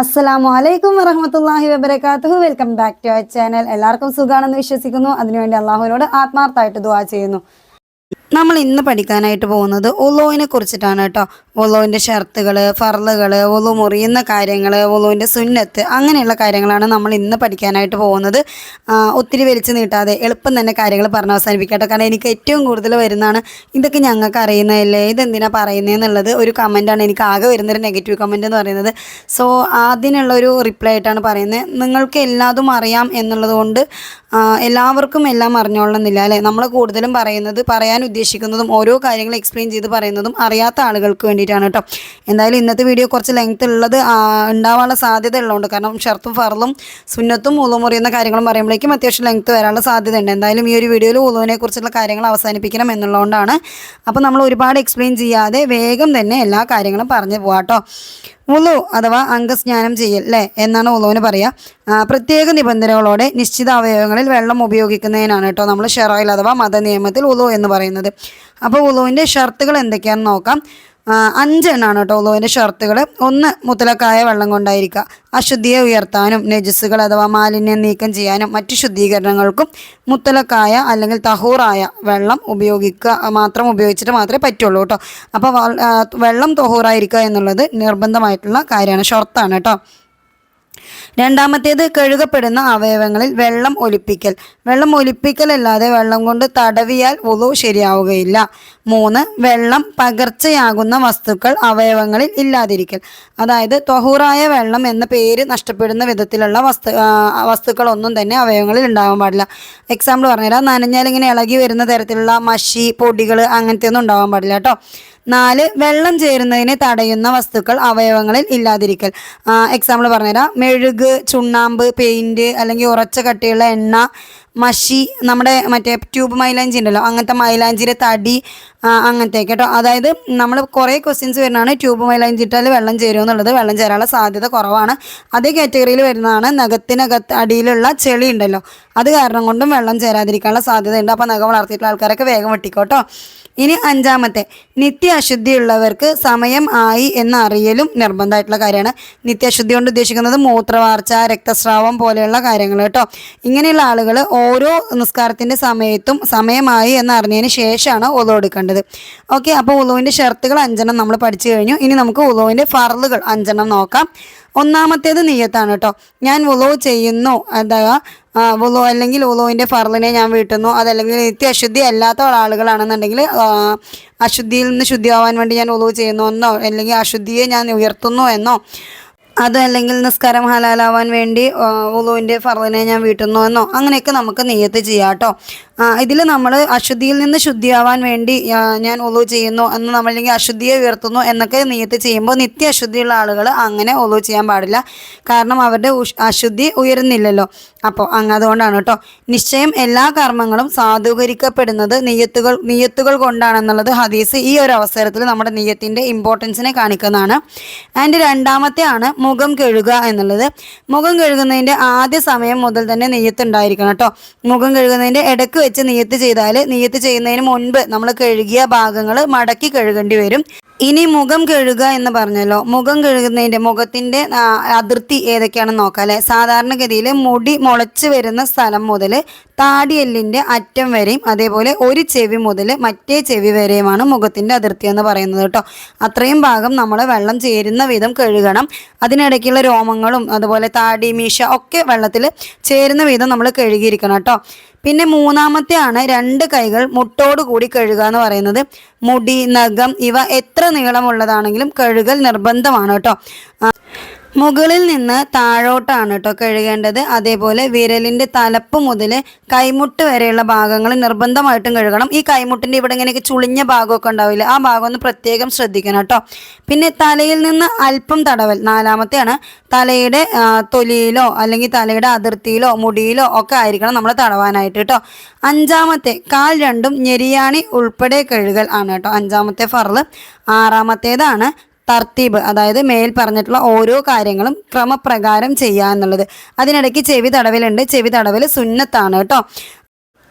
അസ്സലാമു അലൈക്കും വറഹമത്തല്ലാഹി വബർക്കാത്തു welcome back to our channel എല്ലാവർക്കും സുഖമാണെന്ന് വിശ്വസിക്കുന്നു. അതിനുവേണ്ടി അള്ളാഹുവിനോട് ആത്മാർത്ഥമായിട്ട് ദുവാ ചെയ്യുന്നു. നമ്മൾ ഇന്ന് പഠിക്കാനായിട്ട് പോകുന്നത് ഒലോവിനെ കുറിച്ചിട്ടാണ് കേട്ടോ. ഒലോവിന്റെ ഷർത്തുകൾ ഫർളുകൾ ഒലു മുറിയുന്ന കാര്യങ്ങൾ ഒലോവിന്റെ സുന്നത്ത് അങ്ങനെയുള്ള കാര്യങ്ങളാണ് നമ്മൾ ഇന്ന് പഠിക്കാനായിട്ട് പോകുന്നത്. ഒത്തിരി വലിച്ചു നീട്ടാതെ എളുപ്പം തന്നെ കാര്യങ്ങൾ പറഞ്ഞ് അവസാനിപ്പിക്കട്ടോ. കാരണം എനിക്ക് ഏറ്റവും കൂടുതൽ വരുന്നതാണ് ഇതൊക്കെ ഞങ്ങൾക്ക് അറിയുന്നതല്ലേ? ഇതെന്തിനാണ് പറയുന്നതെന്നുള്ളത് ഒരു കമന്റാണ് എനിക്ക് ആകെ വരുന്നൊരു നെഗറ്റീവ് കമന്റ് എന്ന് പറയുന്നത്. സോ അതിനുള്ള ഒരു റിപ്ലൈ ആയിട്ടാണ് പറയുന്നത്. നിങ്ങൾക്ക് എല്ലാതും അറിയാം എന്നുള്ളത് കൊണ്ട് എല്ലാവർക്കും എല്ലാം അറിഞ്ഞോളണമെന്നില്ല അല്ലേ? നമ്മൾ കൂടുതലും പറയുന്നത് പറയാൻ ഓരോ കാര്യങ്ങൾ എക്സ്പ്ലെയിൻ ചെയ്ത് പറയുന്നതും അറിയാത്ത ആളുകൾക്ക് വേണ്ടിയിട്ടാണ് കേട്ടോ. എന്തായാലും ഇന്നത്തെ വീഡിയോ കുറച്ച് ലെങ്ത് ഉള്ളത് ഉണ്ടാവാനുള്ള സാധ്യത ഉള്ളതുകൊണ്ട് കാരണം ഷർത്തും ഫറലും സുന്നത്തും ഉളുമുറിയുന്ന കാര്യങ്ങളും പറയുമ്പോഴേക്കും അത്യാവശ്യം ലെങ്ത് വരാനുള്ള സാധ്യത ഉണ്ട് എന്തായാലും ഈ ഒരു വീഡിയോയിൽ ഉളുവിനെ കുറിച്ചുള്ള കാര്യങ്ങൾ അവസാനിപ്പിക്കണം എന്നുള്ളതുകൊണ്ടാണ്. അപ്പോൾ നമ്മൾ ഒരുപാട് എക്സ്പ്ലെയിൻ ചെയ്യാതെ വേഗം തന്നെ എല്ലാ കാര്യങ്ങളും പറഞ്ഞു പോകാം കേട്ടോ. ഉളു അഥവാ അംഗസ്നാനം ചെയ്യൽ അല്ലേ എന്നാണ് ഉളുവിന് പറയുക പ്രത്യേക നിബന്ധനകളോടെ നിശ്ചിത അവയവങ്ങളിൽ വെള്ളം ഉപയോഗിക്കുന്നതിനാണ് കേട്ടോ നമ്മൾ ഷെറോയിൽ അഥവാ മതനിയമത്തിൽ ഉളു എന്ന് പറയുന്നത്. അപ്പോൾ ഉളുവിന്റെ ഷർത്തുകൾ എന്തൊക്കെയാണെന്ന് നോക്കാം. അഞ്ചെണ്ണാണ് കേട്ടോ ഉളുവിന്റെ ഷർത്തുകൾ ഒന്ന് മുത്തലക്കായ വെള്ളം കൊണ്ടായിരിക്കുക. അശുദ്ധിയെ ഉയർത്താനും നെജസ്സുകൾ അഥവാ മാലിന്യം നീക്കം ചെയ്യാനും മറ്റു ശുദ്ധീകരണങ്ങൾക്കും മുത്തലക്കായ അല്ലെങ്കിൽ തഹൂറായ വെള്ളം ഉപയോഗിക്കുക മാത്രം ഉപയോഗിച്ചിട്ട് മാത്രമേ പറ്റുള്ളൂ കേട്ടോ. അപ്പോൾ വെള്ളം തഹൂറായിരിക്കുക എന്നുള്ളത് നിർബന്ധമായിട്ടുള്ള കാര്യമാണ്. ഷർത്താണ് കേട്ടോ. രണ്ടാമത്തേത് കഴുകപ്പെടുന്ന അവയവങ്ങളിൽ വെള്ളം ഒലിപ്പിക്കൽ. വെള്ളം ഒലിപ്പിക്കൽ അല്ലാതെ വെള്ളം കൊണ്ട് തടവിയാൽ ഉളു ശരിയാവുകയില്ല. മൂന്ന് വെള്ളം പകർച്ചയാകുന്ന വസ്തുക്കൾ അവയവങ്ങളിൽ ഇല്ലാതിരിക്കൽ. അതായത് തൊഹൂറായ വെള്ളം എന്ന പേര് നഷ്ടപ്പെടുന്ന വിധത്തിലുള്ള വസ്തു വസ്തുക്കളൊന്നും തന്നെ അവയവങ്ങളിൽ ഉണ്ടാകാൻ പാടില്ല. എക്സാമ്പിൾ പറഞ്ഞുതരാം. നനഞ്ഞാൽ ഇങ്ങനെ ഇളകി വരുന്ന തരത്തിലുള്ള മഷി പൊടികൾ അങ്ങനത്തെ ഒന്നും ഉണ്ടാകാൻ പാടില്ല കേട്ടോ. നാല് വെള്ളം ചേരുന്നതിനെ തടയുന്ന വസ്തുക്കൾ അവയവങ്ങളിൽ ഇല്ലാതിരിക്കൽ. എക്സാമ്പിൾ പറഞ്ഞുതരാം. മെഴുക് ചുണ്ണാമ്പ് പെയിന്റ് അല്ലെങ്കിൽ ഉറച്ച കട്ടിയുള്ള എണ്ണ മഷി നമ്മുടെ മറ്റേ ട്യൂബ് മൈലാഞ്ചി ഉണ്ടല്ലോ അങ്ങനത്തെ മൈലാഞ്ചിയുടെ തടി അങ്ങനത്തെ കേട്ടോ. അതായത് നമ്മൾ കുറേ ക്വസ്റ്റ്യൻസ് വരുന്നതാണ് ട്യൂബ് മൈലാഞ്ചി ഇട്ടാൽ വെള്ളം ചേരുമോ എന്നുള്ളത് വെള്ളം ചേരാനുള്ള സാധ്യത കുറവാണ്. അതേ കാറ്റഗറിയിൽ വരുന്നതാണ് നഖത്തിനകത്ത് അടിയിലുള്ള ചെളി ഉണ്ടല്ലോ അത് കാരണം കൊണ്ടും വെള്ളം ചേരാതിരിക്കാനുള്ള സാധ്യത ഉണ്ട് അപ്പോൾ നഖം വളർത്തിയിട്ടുള്ള ആൾക്കാരൊക്കെ വേഗം വെട്ടിക്കോട്ടോ ഇനി അഞ്ചാമത്തെ നിത്യ അശുദ്ധിയുള്ളവർക്ക് സമയം ആയി എന്നറിയലും നിർബന്ധമായിട്ടുള്ള കാര്യമാണ്. നിത്യാശുദ്ധി കൊണ്ട് ഉദ്ദേശിക്കുന്നത് മൂത്രവാർച്ച രക്തസ്രാവം പോലെയുള്ള കാര്യങ്ങൾ കേട്ടോ. ഇങ്ങനെയുള്ള ആളുകൾ ഓരോ നിസ്കാരത്തിന്റെ സമയത്തും സമയമായി എന്ന് അറിഞ്ഞതിന് ശേഷമാണ് ഉളു എടുക്കേണ്ടത്. ഓക്കെ അപ്പോൾ ഉളുവിന്റെ ഷർത്തുകൾ അഞ്ചെണ്ണം നമ്മൾ പഠിച്ചു കഴിഞ്ഞു. ഇനി നമുക്ക് ഉളുവിന്റെ ഫറലുകൾ അഞ്ചെണ്ണം നോക്കാം. ഒന്നാമത്തേത് നീയത്താണ് കേട്ടോ. ഞാൻ ഉളു ചെയ്യുന്നു. അഥവാ വുളോ അല്ലെങ്കിൽ ഉളുവിന്റെ ഫറലിനെ ഞാൻ വീട്ടുന്നു. അതല്ലെങ്കിൽ നിത്യ അശുദ്ധി അല്ലാത്ത ആളുകളാണെന്നുണ്ടെങ്കിൽ അശുദ്ധിയിൽ നിന്ന് ശുദ്ധിയാവാൻ വേണ്ടി ഞാൻ ഉളു ചെയ്യുന്നു എന്നോ അല്ലെങ്കിൽ അശുദ്ധിയെ ഞാൻ ഉയർത്തുന്നു എന്നോ അതല്ലെങ്കിൽ നിസ്കാരം ഹലാലാവാൻ വേണ്ടി ഉളുവിന്റെ ഫറലിനെ ഞാൻ വീട്ടുന്നു എന്നോ അങ്ങനെയൊക്കെ നമുക്ക് നെയ്യത്ത് ചെയ്യാം കേട്ടോ. ഇതിൽ നമ്മൾ അശുദ്ധിയിൽ നിന്ന് ശുദ്ധിയാവാൻ വേണ്ടി ഞാൻ ഒലു ചെയ്യുന്നു എന്ന് നമ്മൾ അല്ലെങ്കിൽ അശുദ്ധിയെ ഉയർത്തുന്നു എന്നൊക്കെ നീയത്ത് ചെയ്യുമ്പോൾ നിത്യ അശുദ്ധിയുള്ള ആളുകൾ അങ്ങനെ ഒലു ചെയ്യാൻ പാടില്ല. കാരണം അവരുടെ അശുദ്ധി ഉയരുന്നില്ലല്ലോ. അപ്പോൾ അങ്ങ് അതുകൊണ്ടാണ് കേട്ടോ. നിശ്ചയം എല്ലാ കർമ്മങ്ങളും സാധൂകരിക്കപ്പെടുന്നത് നെയ്യത്തുകൾ നെയ്യത്തുകൾ കൊണ്ടാണെന്നുള്ളത് ഹദീസ് ഈ ഒരു അവസരത്തിൽ നമ്മുടെ നെയ്യത്തിന്റെ ഇമ്പോർട്ടൻസിനെ കാണിക്കുന്നതാണ്. ആൻഡ് രണ്ടാമത്തെ ആണ് മുഖം കഴുകുക എന്നുള്ളത്. മുഖം കഴുകുന്നതിന്റെ ആദ്യ സമയം മുതൽ തന്നെ നെയ്യത്ത് ഉണ്ടായിരിക്കണം കേട്ടോ. മുഖം കഴുകുന്നതിന്റെ ഇടയ്ക്ക് വെച്ച് നീയത്ത് ചെയ്താൽ നീയത്ത് ചെയ്യുന്നതിന് മുൻപ് നമ്മൾ കഴുകിയ ഭാഗങ്ങൾ മടക്കി കഴുകേണ്ടി വരും. ഇനി മുഖം കഴുകുക എന്ന് പറഞ്ഞല്ലോ. മുഖം കഴുകുന്നതിന്റെ മുഖത്തിന്റെ അതിർത്തി ഏതൊക്കെയാണെന്ന് നോക്കാം അല്ലേ? സാധാരണഗതിയിൽ മുടി മുളച്ച് വരുന്ന സ്ഥലം മുതൽ താടിയെല്ലിന്റെ അറ്റം വരെയും അതേപോലെ ഒരു ചെവി മുതൽ മറ്റേ ചെവി വരെയുമാണ് മുഖത്തിന്റെ അതിർത്തി എന്ന് പറയുന്നത് കേട്ടോ. അത്രയും ഭാഗം നമ്മൾ വെള്ളം ചേരുന്ന വിധം കഴുകണം. അതിനിടയ്ക്കുള്ള രോമങ്ങളും അതുപോലെ താടി മീശ ഒക്കെ വെള്ളത്തിൽ ചേരുന്ന വിധം നമ്മൾ കഴുകിയിരിക്കണം കേട്ടോ. പിന്നെ മൂന്നാമത്തെ ആണ് രണ്ട് കൈകൾ മുട്ടോട് കൂടി കഴുകുക എന്ന് പറയുന്നത്. മുടി നഖം ഇവ എത്ര നീളമുള്ളതാണെങ്കിലും കഴുകൽ നിർബന്ധമാണ് കേട്ടോ. മുകളിൽ നിന്ന് താഴോട്ടാണ് കേട്ടോ കഴുകേണ്ടത്. അതേപോലെ വിരലിന്റെ തലപ്പ് മുതൽ കൈമുട്ട് വരെയുള്ള ഭാഗങ്ങൾ നിർബന്ധമായിട്ടും കഴുകണം. ഈ കൈമുട്ടിന്റെ ഇവിടെ ഇങ്ങനെയൊക്കെ ചുളിഞ്ഞ ഭാഗമൊക്കെ ഉണ്ടാവില്ല ആ ഭാഗം ഒന്ന് പ്രത്യേകം ശ്രദ്ധിക്കണം കേട്ടോ പിന്നെ തലയിൽ നിന്ന് അല്പം തടവൽ നാലാമത്തെയാണ് തലയുടെ തൊലിയിലോ അല്ലെങ്കിൽ തലയുടെ അതിർത്തിയിലോ മുടിയിലോ ഒക്കെ ആയിരിക്കണം നമ്മൾ തടവാനായിട്ട് കേട്ടോ അഞ്ചാമത്തെ കാൽ രണ്ടും ഞെരിയാണി ഉൾപ്പെടെ കഴുകൽ ആണ് കേട്ടോ അഞ്ചാമത്തെ ഫറൽ ആറാമത്തേതാണ് തർത്തീബ് അതായത് മേൽ പറഞ്ഞിട്ടുള്ള ഓരോ കാര്യങ്ങളും ക്രമപ്രകാരം ചെയ്യുക എന്നുള്ളത്. അതിനിടയ്ക്ക് ചെവി തടവിലുണ്ട്. ചെവി തടവിൽ സുന്നത്താണ് കേട്ടോ.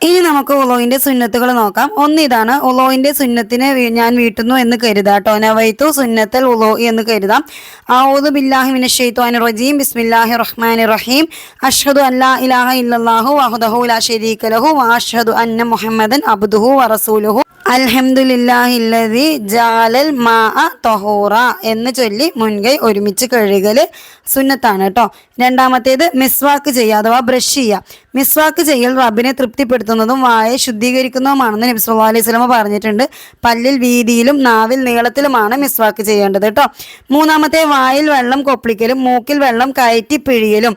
ഇനി നമുക്ക് ഒലോയിന്റെ സുന്നത്തുകൾ നോക്കാം. ഒന്ന് ഇതാണ്. ഒലോയിന്റെ സുന്നത്തിനെ ഞാൻ വീട്ടുന്നു എന്ന് കരുതാം കേട്ടോ. നവൈത്തു സുന്നത്തൽ ഉലോ എന്ന് കരുതാം. ഔദു ബില്ലാഹി ശൈത്വാനിർ റജീം. ബിസ്മില്ലാഹി റഹ്മാൻ റഹീം. അഷ്ഹദു അല്ലാ ഇലാഹ ഇല്ലാഹു വഹുദഹു ലാ ശരീക ലഹു വഅഷ്ഹദു അന്ന മുഹമ്മദൻ അബ്ദുഹു വറസൂലുഹു അൽഹംദുലില്ലാഹില്ലദി ജാലൽ മാ തൊഹൂറ എന്ന് ചൊല്ലി മുൻകൈ ഒരുമിച്ച് കഴുകൽ സുന്നത്താണ് കേട്ടോ. രണ്ടാമത്തേത് മിസ്വാക്ക് ചെയ്യുക അഥവാ ബ്രഷ് ചെയ്യുക. മിസ്വാക്ക് ചെയ്യൽ റബ്ബിനെ തൃപ്തിപ്പെടുത്തുന്നതും വായ ശുദ്ധീകരിക്കുന്നതുമാണെന്ന് നബി സല്ലാ അലൈഹി സ്വലമ പറഞ്ഞിട്ടുണ്ട്. പല്ലിൽ വീതിയിലും നാവിൽ നീളത്തിലുമാണ് മിസ്വാക്ക് ചെയ്യേണ്ടത് കേട്ടോ. മൂന്നാമത്തെ വായിൽ വെള്ളം കൊപ്പിളിക്കലും മൂക്കിൽ വെള്ളം കയറ്റി പിഴിയലും.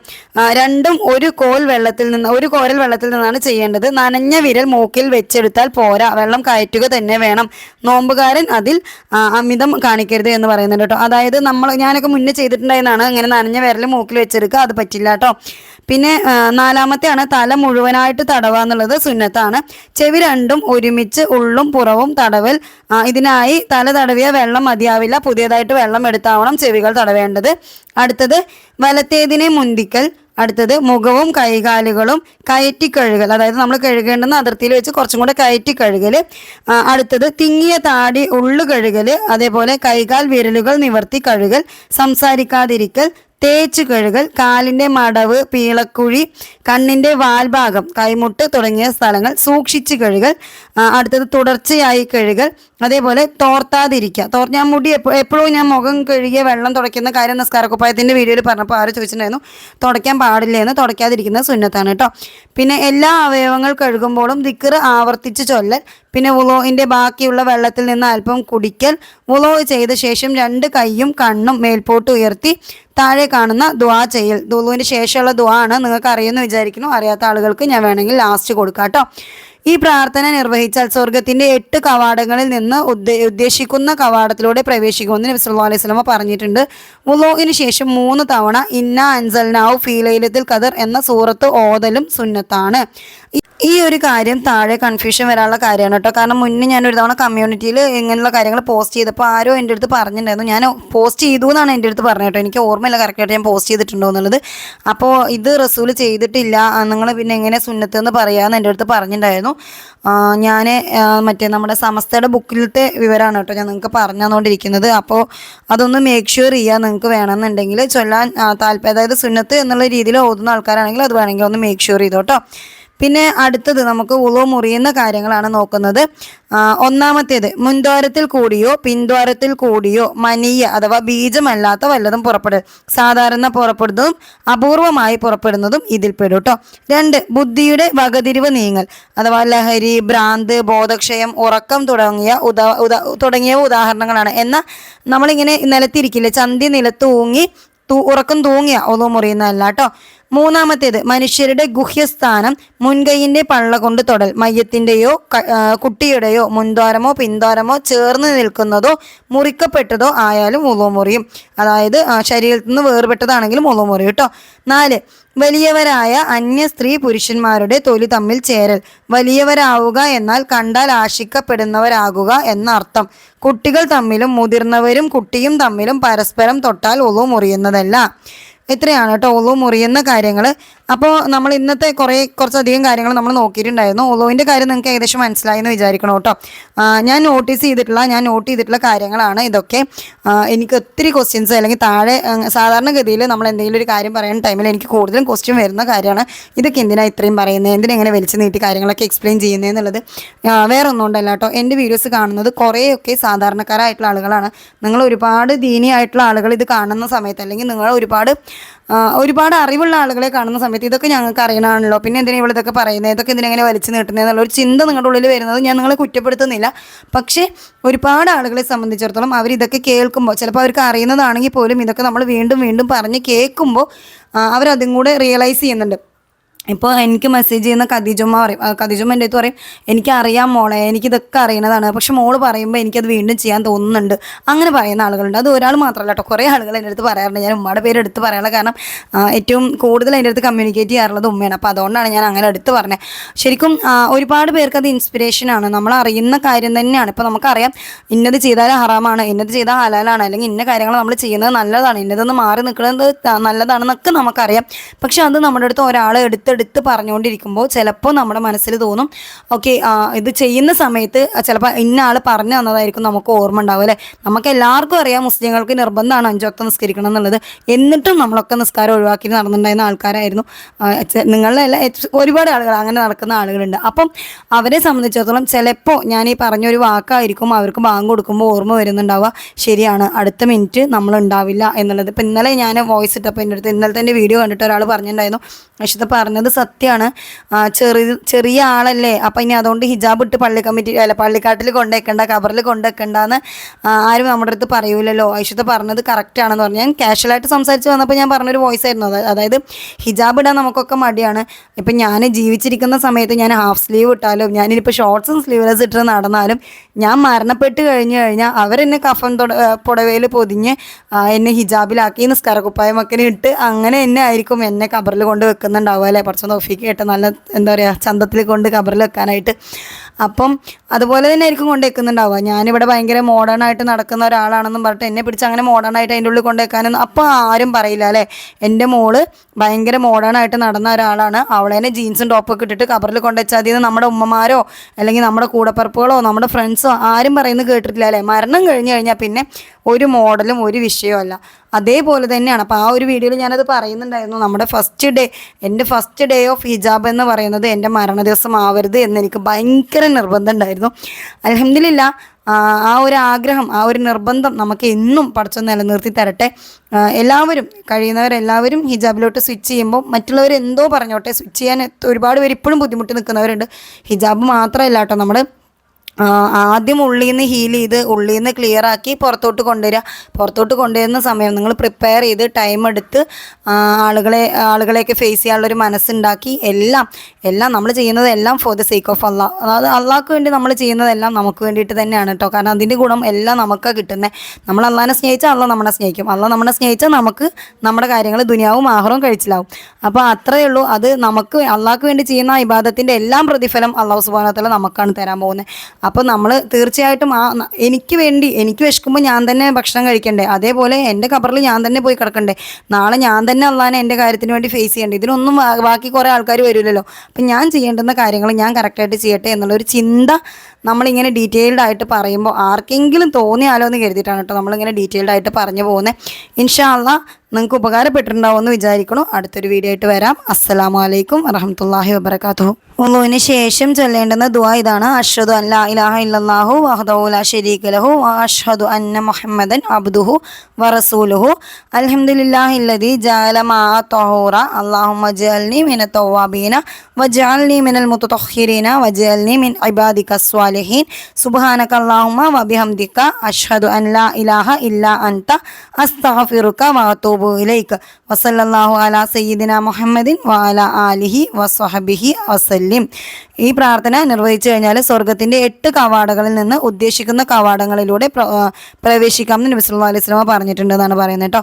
രണ്ടും ഒരു കോൽ വെള്ളത്തിൽ നിന്ന് ഒരു കോരൽ വെള്ളത്തിൽ നിന്നാണ് ചെയ്യേണ്ടത്. നനഞ്ഞ വിരൽ മൂക്കിൽ വെച്ചെടുത്താൽ പോരാ. വെള്ളം കയറ്റുക തന്നെ വേണം. നോമ്പുകാരൻ അതിൽ അമിതം കാണിക്കരുത് എന്ന് പറയുന്നുണ്ട് കേട്ടോ. അതായത് നമ്മൾ ഞാനൊക്കെ മുന്നേ ചെയ്തിട്ടുണ്ടായിരുന്നാണ് ഇങ്ങനെ നനഞ്ഞ വിരൽ മൂക്കിൽ വെച്ചെടുക്കുക. അത് പറ്റില്ല കേട്ടോ. പിന്നെ നാലാമത്തെയാണ് തല മുഴുവനായിട്ട് തടവുക എന്നുള്ളത് സുന്നത്താണ്. ചെവി രണ്ടും ഒരുമിച്ച് ഉള്ളും പുറവും തടവൽ ഇതിനായി തല തടവിയ വെള്ളം മതിയാവില്ല. പുതിയതായിട്ട് വെള്ളം എടുത്താവണം ചെവികൾ തടവേണ്ടത്. അടുത്തത് വലത്തേതിനെ മുന്തിക്കൽ അടുത്തത് മുഖവും കൈകാലുകളും കയറ്റി കഴുകൽ അതായത് നമ്മൾ കഴുകേണ്ടുന്ന അതിർത്തിയിൽ വെച്ച് കുറച്ചും കൂടെ കയറ്റി കഴുകൽ അടുത്തത് തിങ്ങിയ താടി ഉള്ളു കഴുകൽ അതേപോലെ കൈകാൽ വിരലുകൾ നിവർത്തി കഴുകൽ സംസാരിക്കാതിരിക്കൽ തേച്ച് കഴുകൽ കാലിന്റെ മടവ് പീളക്കുഴി കണ്ണിന്റെ വാൽഭാഗം കൈമുട്ട് തുടങ്ങിയ സ്ഥലങ്ങൾ സൂക്ഷിച്ച് കഴുകൽ അടുത്തത് തുടർച്ചയായി കഴുകൽ അതേപോലെ തോർത്താതിരിക്കുക. തോർ ഞാൻ മുടി എപ്പോ- എപ്പോഴും ഞാൻ മുഖം കഴുകിയ വെള്ളം തുടയ്ക്കുന്ന കാര്യം നിസ്കാരക്കുപ്പായത്തിന്റെ വീഡിയോയിൽ പറഞ്ഞപ്പോൾ ആര് ചോദിച്ചിട്ടുണ്ടായിരുന്നു? തുടയ്ക്കാൻ പാടില്ല എന്ന് തുടയ്ക്കാതിരിക്കുന്നത് സുന്നത്താണ് കേട്ടോ. പിന്നെ എല്ലാ അവയവങ്ങൾ കഴുകുമ്പോഴും ദിക്കറ് ആവർത്തിച്ച് ചൊല്ലൽ പിന്നെ വുളോയിന്റെ ബാക്കിയുള്ള വെള്ളത്തിൽ നിന്ന് അല്പം കുടിക്കൽ. വുളോ ചെയ്ത ശേഷം രണ്ട് കൈയും കണ്ണും മേൽപോട്ട് ഉയർത്തി താഴെ കാണുന്ന ദ്വാ ചെയ്യൽ. ദുളുവിന് ശേഷമുള്ള ദ്വാ ആണ്. നിങ്ങൾക്ക് അറിയുമെന്ന് വിചാരിക്കുന്നു. അറിയാത്ത ആളുകൾക്ക് ഞാൻ വേണമെങ്കിൽ ലാസ്റ്റ് കൊടുക്കാം കേട്ടോ. ഈ പ്രാർത്ഥന നിർവഹിച്ചാൽ സ്വർഗത്തിന്റെ എട്ട് കവാടങ്ങളിൽ നിന്ന് ഉദ്ദേ ഉദ്ദേശിക്കുന്ന കവാടത്തിലൂടെ പ്രവേശിക്കുമെന്ന് നബി സല്ലല്ലാഹു അലൈഹി വസല്ലമ പറഞ്ഞിട്ടുണ്ട്. ഉലോഹിന് ശേഷം മൂന്ന് തവണ ഇന്ന അൻസൽനാവ് ഫീലൈലത്തിൽ ഖദർ എന്ന സൂറത്ത് ഓതലും സുന്നത്താണ്. ഈ ഒരു കാര്യം താഴെ കൺഫ്യൂഷൻ വരാനുള്ള കാര്യമാണ് കേട്ടോ. കാരണം മുന്നേ ഞാൻ ഒരു തവണ കമ്മ്യൂണിറ്റിയിൽ ഇങ്ങനെയുള്ള കാര്യങ്ങൾ പോസ്റ്റ് ചെയ്തപ്പോൾ ആരോ എന്റെ അടുത്ത് പറഞ്ഞിട്ടുണ്ടായിരുന്നു. ഞാൻ പോസ്റ്റ് ചെയ്തു എന്നാണ് എന്റെ അടുത്ത് പറഞ്ഞത് കേട്ടോ. എനിക്ക് ഓർമ്മയില്ല കറക്റ്റായിട്ട് ഞാൻ പോസ്റ്റ് ചെയ്തിട്ടുണ്ടോ എന്നുള്ളത്. അപ്പോൾ ഇത് റസൂൽ ചെയ്തിട്ടില്ല. നിങ്ങൾ പിന്നെ എങ്ങനെ സുന്നത്ത് എന്ന് പറയാമെന്ന് എന്റെ അടുത്ത് പറഞ്ഞിട്ടുണ്ടായിരുന്നു. ഞാൻ മറ്റേ നമ്മുടെ സമസ്തയുടെ ബുക്കിലത്തെ വിവരമാണ് കേട്ടോ ഞാൻ നിങ്ങൾക്ക് പറഞ്ഞു തന്നുകൊണ്ടിരിക്കുന്നത് അപ്പോൾ അതൊന്ന് മേക്ക് ഷുവർ ചെയ്യുക നിങ്ങൾക്ക് വേണമെന്നുണ്ടെങ്കിൽ ചൊല്ലാൻ താല്പര്യം അതായത് സുന്നത്ത് എന്നുള്ള രീതിയിൽ ഓതുന്ന ആൾക്കാരാണെങ്കിൽ അത് വേണമെങ്കിൽ ഒന്ന് മേക്ക് ഷുവർ ചെയ്തോ കേട്ടോ പിന്നെ അടുത്തത് നമുക്ക് ഉളു മുറിയുന്ന കാര്യങ്ങളാണ് നോക്കുന്നത്. ഒന്നാമത്തേത് മുൻദ്വാരത്തിൽ കൂടിയോ പിൻദ്വാരത്തിൽ കൂടിയോ മനിയ അഥവാ ബീജമല്ലാത്ത വല്ലതും പുറപ്പെടുക സാധാരണ പുറപ്പെടുന്നതും അപൂർവമായി പുറപ്പെടുന്നതും ഇതിൽപ്പെടും കേട്ടോ രണ്ട് ബുദ്ധിയുടെ വകതിരിവ് നീങ്ങൽ അഥവാ ലഹരി ഭ്രാന്ത് ബോധക്ഷയം ഉറക്കം തുടങ്ങിയ ഉദാ ഉദാഹരണങ്ങളാണ്. എന്നാൽ നമ്മളിങ്ങനെ നിലത്തിരിക്കില്ലേ ചന്തി നിലത്ത് ഊങ്ങി തൂ- ഉറക്കം തൂങ്ങിയ ഒന്നും മുറിയുന്നതല്ല കേട്ടോ മൂന്നാമത്തേത് മനുഷ്യരുടെ ഗുഹ്യസ്ഥാനം മുൻകൈയിന്റെ പള്ള കൊണ്ട് തൊടൽ. മയ്യത്തിന്റെയോ കുട്ടിയുടെയോ മുൻദ്വാരമോ പിൻദ്വാരമോ ചേർന്ന് നിൽക്കുന്നതോ മുറിക്കപ്പെട്ടതോ ആയാലും മുറിയും. അതായത് ശരീരത്തിൽ നിന്ന് വേർപെട്ടതാണെങ്കിലും മുറിയും കേട്ടോ നാല് വലിയവരായ അന്യ സ്ത്രീ പുരുഷന്മാരുടെ തൊലി തമ്മിൽ ചേരൽ. വലിയവരാവുക എന്നാൽ കണ്ടാൽ ആശിക്കപ്പെടുന്നവരാകുക എന്ന അർത്ഥം കുട്ടികൾ തമ്മിലും മുതിർന്നവരും കുട്ടിയും തമ്മിലും പരസ്പരം തൊട്ടാൽ ഒളു മുറിയുന്നതല്ല. ഇത്രയാണ് കേട്ടോ. ഉള്ളു മുറിയുന്ന കാര്യങ്ങൾ അപ്പോൾ നമ്മൾ ഇന്നത്തെ കുറേ കുറച്ചധികം കാര്യങ്ങൾ നമ്മൾ നോക്കിയിട്ടുണ്ടായിരുന്നു. ഒളുവിന്റെ കാര്യം നിങ്ങൾക്ക് ഏകദേശം മനസ്സിലായി എന്ന് വിചാരിക്കണം കേട്ടോ ഞാൻ നോട്ടീസ് ചെയ്തിട്ടുള്ള ഞാൻ നോട്ട് ചെയ്തിട്ടുള്ള കാര്യങ്ങളാണ് ഇതൊക്കെ. എനിക്ക് ഒത്തിരി ക്വസ്റ്റ്യൻസ് അല്ലെങ്കിൽ താഴെ സാധാരണഗതിയിൽ നമ്മൾ എന്തെങ്കിലും ഒരു കാര്യം പറയുന്ന ടൈമിൽ എനിക്ക് കൂടുതലും ക്വസ്റ്റ്യൻ വരുന്ന കാര്യമാണ്. ഇതൊക്കെ എന്തിനാണ് ഇത്രയും പറയുന്നത് എന്തിനെങ്ങനെ വലിച്ചു നീട്ടി കാര്യങ്ങളൊക്കെ എക്സ്പ്ലെയിൻ ചെയ്യുന്നത് എന്നുള്ളത്. വേറെ ഒന്നും ഉണ്ടല്ല കേട്ടോ എന്റെ വീഡിയോസ് കാണുന്നത് കുറേയൊക്കെ സാധാരണക്കാരായിട്ടുള്ള ആളുകളാണ്. നിങ്ങൾ ഒരുപാട് ദീനിയായിട്ടുള്ള ആളുകൾ ഇത് കാണുന്ന സമയത്ത് അല്ലെങ്കിൽ നിങ്ങൾ ഒരുപാട് ഒരുപാട് അറിവുള്ള ആളുകളെ കാണുന്ന സമയത്ത് ഇതൊക്കെ ഞങ്ങൾക്ക് അറിയണമാണല്ലോ. പിന്നെ എന്തിനാ ഇവിടെ ഇതൊക്കെ പറയുന്നത് ഇതൊക്കെ എന്തിനെങ്ങനെ വലിച്ചു നീട്ടുന്നത് ഒരു ചിന്ത നിങ്ങളുടെ ഉള്ളിൽ വരുന്നത് ഞാൻ നിങ്ങളെ കുറ്റപ്പെടുത്തുന്നില്ല. പക്ഷേ ഒരുപാട് ആളുകളെ സംബന്ധിച്ചിടത്തോളം അവർ ഇതൊക്കെ കേൾക്കുമ്പോൾ ചിലപ്പോൾ അവർക്ക് അറിയുന്നതാണെങ്കിൽ പോലും ഇതൊക്കെ നമ്മൾ വീണ്ടും വീണ്ടും പറഞ്ഞ് കേൾക്കുമ്പോൾ അവരതും കൂടെ റിയലൈസ് ചെയ്യുന്നുണ്ട്. ഇപ്പോൾ എനിക്ക് മെസ്സേജ് ചെയ്യുന്ന ഖദീജുമ്മ പറയും കതിജമ്മ എന്റെ അടുത്ത് പറയും എനിക്കറിയാം മോളെ എനിക്കിതൊക്കെ അറിയുന്നതാണ് പക്ഷെ മോൾ പറയുമ്പോൾ എനിക്കത് വീണ്ടും ചെയ്യാൻ തോന്നുന്നുണ്ട്. അങ്ങനെ പറയുന്ന ആളുകളുണ്ട്. അത് ഒരാൾ മാത്രമല്ല കേട്ടോ. കുറേ ആളുകൾ എന്റെ അടുത്ത് പറയാറുണ്ട്. ഞാൻ ഉമ്മയുടെ പേര് എടുത്ത് പറയാനുള്ള കാരണം ഏറ്റവും കൂടുതൽ എന്റെ അടുത്ത് കമ്മ്യൂണിക്കേറ്റ് ചെയ്യാറുള്ളത് ഉമ്മയാണ്. അപ്പോൾ അതുകൊണ്ടാണ് ഞാൻ അങ്ങനെ എടുത്ത് പറഞ്ഞത് ശരിക്കും ഒരുപാട് പേർക്ക് അത് ഇൻസ്പിറേഷനാണ് നമ്മൾ അറിയുന്ന കാര്യം തന്നെയാണ്. ഇപ്പോൾ നമുക്കറിയാം ഇന്നത് ചെയ്താൽ ഹറാമാണ് ഇന്നത് ചെയ്താൽ ഹലാലാണ് അല്ലെങ്കിൽ ഇന്ന കാര്യങ്ങൾ നമ്മൾ ചെയ്യുന്നത് നല്ലതാണ് ഇന്നതൊന്ന് മാറി നിൽക്കുന്നത് നല്ലതാണെന്നൊക്കെ നമുക്കറിയാം. പക്ഷെ അത് നമ്മുടെ അടുത്ത് ഒരാൾ എടുത്തെടുത്ത് എടുത്തെടുത്ത് പറഞ്ഞുകൊണ്ടിരിക്കുമ്പോൾ ചിലപ്പോൾ നമ്മുടെ മനസ്സിൽ തോന്നും ഓക്കെ ഇത് ചെയ്യുന്ന സമയത്ത് ചിലപ്പോൾ ഇന്ന ആൾ പറഞ്ഞു തന്നതായിരിക്കും നമുക്ക് ഓർമ്മ ഉണ്ടാവും അല്ലേ? നമുക്ക് എല്ലാവർക്കും അറിയാം മുസ്ലിങ്ങൾക്ക് നിർബന്ധമാണ് അഞ്ചൊക്കെ നിസ്കരിക്കണം എന്നുള്ളത്. എന്നിട്ടും നമ്മളൊക്കെ നിസ്കാരം ഒഴിവാക്കി നടന്നിട്ടുണ്ടായിരുന്ന ആൾക്കാരായിരുന്നു. എല്ലാ ഒരുപാട് ആളുകൾ അങ്ങനെ നടക്കുന്ന ആളുകളുണ്ട്. അപ്പം അവരെ സംബന്ധിച്ചിടത്തോളം ചിലപ്പോൾ ഞാൻ ഈ പറഞ്ഞൊരു വാക്കായിരിക്കും അവർക്ക് ബാങ്ക് കൊടുക്കുമ്പോൾ ഓർമ്മ വരുന്നുണ്ടാവുക. ശരിയാണ് അടുത്ത മിനിറ്റ് നമ്മൾ ഉണ്ടാവില്ല എന്നുള്ളത്. ഇപ്പം ഇന്നലെ ഞാൻ വോയിസ് ഇട്ടപ്പോൾ എന്റെ അടുത്ത് ഇന്നലത്തെ വീഡിയോ കണ്ടിട്ട് ഒരാൾ പറഞ്ഞിട്ടുണ്ടായിരുന്നു. അശ്വത പറഞ്ഞത് സത്യമാണ്. ചെറിയ ചെറിയ ആളല്ലേ അപ്പം ഇനി അതുകൊണ്ട് ഹിജാബ് ഇട്ട് പള്ളി കമ്മിറ്റി അല്ല പള്ളിക്കാട്ടിൽ കൊണ്ടുവയ്ക്കണ്ട കബറിൽ കൊണ്ടുവയ്ക്കണ്ടെന്ന് ആരും നമ്മുടെ അടുത്ത് പറയൂലല്ലോ. ഐശ്വത പറഞ്ഞത് കറക്റ്റാണെന്ന് പറഞ്ഞു. ഞാൻ കാഷ്വലായിട്ട് സംസാരിച്ച് വന്നപ്പോൾ ഞാൻ പറഞ്ഞൊരു വോയിസ് ആയിരുന്നു. അത് അതായത് ഹിജാബ് ഇടാൻ നമുക്കൊക്കെ മടിയാണ്. ഇപ്പം ഞാൻ ജീവിച്ചിരിക്കുന്ന സമയത്ത് ഞാൻ ഹാഫ് സ്ലീവ് ഇട്ടാലും ഞാനിപ്പോൾ ഷോർട്സും സ്ലീവ്ലെസ് ഇട്ട് നടന്നാലും ഞാൻ മരണപ്പെട്ട് കഴിഞ്ഞ് കഴിഞ്ഞാൽ അവരെന്നെ കഫൻ പുടവയിൽ പൊതിഞ്ഞ് എന്നെ ഹിജാബിലാക്കി നിസ്കാരക്കുപ്പായം ഒക്കെ ഇട്ട് അങ്ങനെ എന്നെ ആയിരിക്കും എന്നെ കബറിൽ കൊണ്ട് വെക്കുന്നുണ്ടാവുക അല്ലേ? കുറച്ച് നോഫിക്ക് കേട്ട് നല്ല എന്താ പറയുക ചന്തത്തിൽ കൊണ്ട് കബറിൽ വെക്കാനായിട്ട്. അപ്പം അതുപോലെ തന്നെ ആയിരിക്കും കൊണ്ട് വെക്കുന്നുണ്ടാവുക ഞാനിവിടെ ഭയങ്കര മോഡേൺ ആയിട്ട് നടക്കുന്ന ഒരാളാണെന്നും പറഞ്ഞിട്ട് എന്നെ പിടിച്ച് അങ്ങനെ മോഡേൺ ആയിട്ട് അതിന്റെ ഉള്ളിൽ കൊണ്ട് വെക്കാനൊന്നും അപ്പോൾ ആരും പറയില്ല അല്ലേ? എന്റെ മോൾ ഭയങ്കര മോഡേൺ ആയിട്ട് നടന്ന ഒരാളാണ്. അവളേനെ ജീൻസും ടോപ്പൊക്കെ ഇട്ടിട്ട് കബറിൽ കൊണ്ടുവച്ചാൽ മതി നമ്മുടെ ഉമ്മമാരോ അല്ലെങ്കിൽ നമ്മുടെ കൂടപ്പറപ്പുകളോ നമ്മുടെ ഫ്രണ്ട്സോ ആരും പറയുന്നത് കേട്ടിട്ടില്ല അല്ലേ? മരണം കഴിഞ്ഞ് കഴിഞ്ഞാൽ പിന്നെ ഒരു മോഡലും ഒരു വിഷയവും അല്ല. അതേപോലെ തന്നെയാണ്. അപ്പോൾ ആ ഒരു വീഡിയോയിൽ ഞാനത് പറയുന്നുണ്ടായിരുന്നു. നമ്മുടെ ഫസ്റ്റ് ഡേ എന്റെ ഫസ്റ്റ് ഡേ ഓഫ് ഹിജാബ് എന്ന് പറയുന്നത് എന്റെ മരണ ദിവസം ആവരുത് എന്ന് എനിക്ക് ഭയങ്കര നിർബന്ധം ഉണ്ടായിരുന്നു. അലഹമില്ല ആ ഒരു ആഗ്രഹം ആ ഒരു നിർബന്ധം നമുക്ക് എന്നും പഠിച്ചു നിലനിർത്തി തരട്ടെ. എല്ലാവരും കഴിയുന്നവരെല്ലാവരും ഹിജാബിലോട്ട് സ്വിച്ച് ചെയ്യുമ്പോൾ മറ്റുള്ളവർ എന്തോ പറഞ്ഞോട്ടെ സ്വിച്ച് ചെയ്യാൻ ഒരുപാട് പേര് ഇപ്പോഴും ബുദ്ധിമുട്ട് നിൽക്കുന്നവരുണ്ട്. ഹിജാബ് മാത്രമല്ല കേട്ടോ നമ്മൾ ആദ്യം ഉള്ളിൽ നിന്ന് ഹീൽ ചെയ്ത് ഉള്ളിൽ നിന്ന് ക്ലിയർ ആക്കി പുറത്തോട്ട് കൊണ്ടുവരിക പുറത്തോട്ട് കൊണ്ടുവരുന്ന സമയം നിങ്ങൾ പ്രിപ്പയർ ചെയ്ത് ടൈം എടുത്ത് ആളുകളെ ആളുകളെയൊക്കെ ഫേസ് ചെയ്യാനുള്ളൊരു മനസ്സുണ്ടാക്കി. എല്ലാം എല്ലാം നമ്മൾ ചെയ്യുന്നതെല്ലാം ഫോർ ദ സേക്ക് ഓഫ് അള്ളാഹ് അതായത് അള്ളാഹ്ക്ക് വേണ്ടി നമ്മൾ ചെയ്യുന്നതെല്ലാം നമുക്ക് വേണ്ടിയിട്ട് തന്നെയാണ് കേട്ടോ കാരണം അതിന്റെ ഗുണം എല്ലാം നമുക്കാണ് കിട്ടുന്നത് നമ്മൾ അള്ളാഹിനെ സ്നേഹിച്ചാൽ അള്ളാഹ് നമ്മളെ സ്നേഹിക്കും. അള്ളാഹ് നമ്മളെ സ്നേഹിച്ചാൽ നമുക്ക് നമ്മുടെ കാര്യങ്ങൾ ദുനിയാവും ആഹ്റവും കഴിച്ചിലാവും. അപ്പോൾ അത്രയേ ഉള്ളൂ. അത് നമുക്ക് അള്ളാഹ്ക്ക് വേണ്ടി ചെയ്യുന്ന ഇബാദത്തിന്റെ എല്ലാം പ്രതിഫലം അള്ളാഹു സുബാനത്തല നമുക്കാണ് തരാൻ പോകുന്നത് അപ്പോൾ നമ്മൾ തീർച്ചയായിട്ടും ആ എനിക്ക് വേണ്ടി എനിക്ക് വിശക്കുമ്പോൾ ഞാൻ തന്നെ ഭക്ഷണം കഴിക്കണ്ടേ? അതേപോലെ എന്റെ കബറിൽ ഞാൻ തന്നെ പോയി കിടക്കണ്ടേ? നാളെ ഞാൻ തന്നെ അള്ളാനെ എന്റെ കാര്യത്തിന് വേണ്ടി ഫേസ് ചെയ്യണ്ടേ? ഇതിനൊന്നും ബാക്കി കുറേ ആൾക്കാർ വരില്ലല്ലോ അപ്പം ഞാൻ ചെയ്യേണ്ടുന്ന കാര്യങ്ങൾ ഞാൻ കറക്റ്റായിട്ട് ചെയ്യട്ടെ എന്നുള്ളൊരു ചിന്ത നമ്മളിങ്ങനെ ഡീറ്റെയിൽഡ് ആയിട്ട് പറയുമ്പോൾ ആർക്കെങ്കിലും തോന്നിയാലോ എന്ന് കരുതിയിട്ടാണ് കേട്ടോ നമ്മളിങ്ങനെ ഡീറ്റെയിൽഡ് ആയിട്ട് പറഞ്ഞു പോകുന്നത്. ഇൻഷാല്ല നിങ്ങൾക്ക് ഉപകാരപ്പെട്ടിട്ടുണ്ടാവുമെന്ന് വിചാരിക്കണു അടുത്തൊരു വീഡിയോ ആയിട്ട് വരാം. അസ്സലാമു അലൈക്കും വറഹമത്തല്ലാഹി വബർക്കാത്തു ഒന്നുവിന് ശേഷം ചൊല്ലേണ്ടുന്ന ദുആ ഇതാണ്. അഷ്ഹദു അൻ ലാ ഇലാഹ ഇല്ലല്ലാഹു വഹ്ദഹു ലാ ലഹു അഷ്ഹദു അന്ന മുഹമ്മദൻ അബ്ദുഹു വറസൂലുഹു അൽഹംദുലില്ലാഹില്ലദി ജഅല മാ തഹൂറ. അല്ലാഹുമ്മ മിന തവ്വാബീന വജഅൽനി മിനൽ മുതതഹിരീന വജഅൽനി മിൻ ഇബാദിക സ്വാലിഹീൻ സുബ്ഹാനക അല്ലാഹുമ്മ വബിഹംദിക അഷ്ഹദു അൻ ലാ ഇലാഹ ഇല്ലാ അൻത അസ്തഗ്ഫിറുക വഅതൂബു ഇലൈക. വസല്ലല്ലാഹു അലാ സയ്യിദിന മുഹമ്മദിൻ വാല ആലിഹി വസ്വഹബിഹി വസല്ലിം. ഈ പ്രാർത്ഥന നിർവഹിച്ചു കഴിഞ്ഞാൽ സ്വർഗത്തിന്റെ എട്ട് കവാടങ്ങളിൽ നിന്ന് ഉദ്ദേശിക്കുന്ന കവാടങ്ങളിലൂടെ പ്രവേശിക്കാം എന്ന് പ്രവേശിക്കാമെന്ന് നബി സല്ലല്ലാഹു അലൈഹി സ്വലമ പറഞ്ഞിട്ടുണ്ടെന്നാണ് പറയുന്നത് കേട്ടോ.